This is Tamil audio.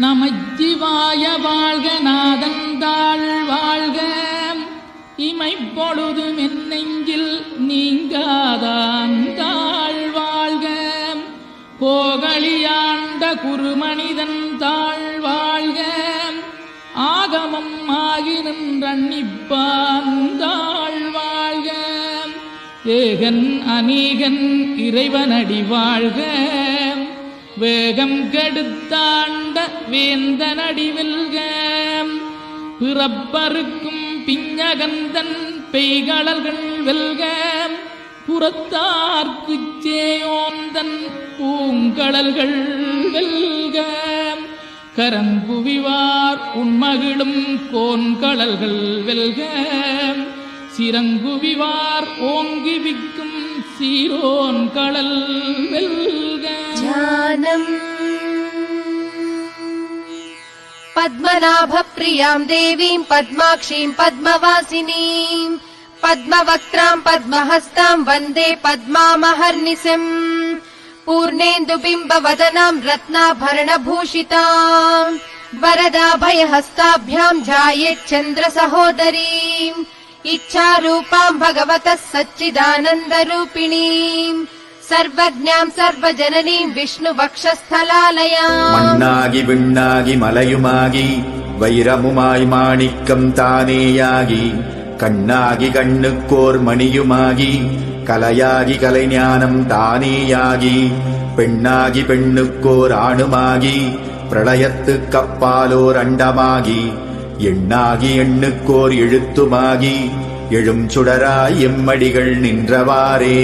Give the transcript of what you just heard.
நமச்சிவாய வாழ்க நாதந்தாள் வாழ்க. இமைப்பொழுதும் என் நெஞ்சில் நீங்காதான் தாழ் வாழ்க. கோகலியாண்ட குருமனிதன் தாழ் வாழ்க. ஆகமம் ஆகி நின்றன்னிப்பான் தாழ் வாழ்க. ஏகன் அநீகன் இறைவனடி வாழ்க. வேகம் கெடுத்தாண்ட வேந்த வெல்க பிறப்பருக்கும் பிஞ்சகந்தன் பெய்களல்கள் வெல்க. புறத்தார்க்கு சேயோந்தன் பூங்கடல்கள் வெல்க. கரங்குவிவார் உண்மகிழும் கோன்கடல்கள் வெல்க. சிறங்குவிவார் ஓங்கி விக்கும் சீரோன் கடல் வெல்க. पद्मनाभप्रियाम् देवीम् पद्माक्षीम् पद्मवासिनीम् पद्मवक्त्राम् पद्महस्ताम् वन्दे पद्मामहर्निशम् पूर्णेन्दुबिम्बवदनाम् रत्नाभरणभूषिताम् वरदाभयहस्ताभ्याम् ध्यायेच्चन्द्रसहोदरीम् इच्छारूपाम् भगवतः सच्चिदानन्दरूपिणीम् சர்வஜாம் சர்வஜனனீம் விஷ்ணு வக்ஷஸ்தலாலயாம். மண்ணாகி விண்ணாகி மலையுமாகி வைரமுமாய் மாணிக்கம் தானேயாகி கண்ணாகி கண்ணுக்கோர் மணியுமாகி கலையாகி கலைஞானம் தானேயாகி பெண்ணாகி பெண்ணுக்கோர் ஆணுமாகி பிரளயத்துக்கப்பாலோர் அண்டமாகி எண்ணாகி எண்ணுக்கோர் எழுத்துமாகி எழும் சுடராய் எம்மடிகள் நின்றவாரே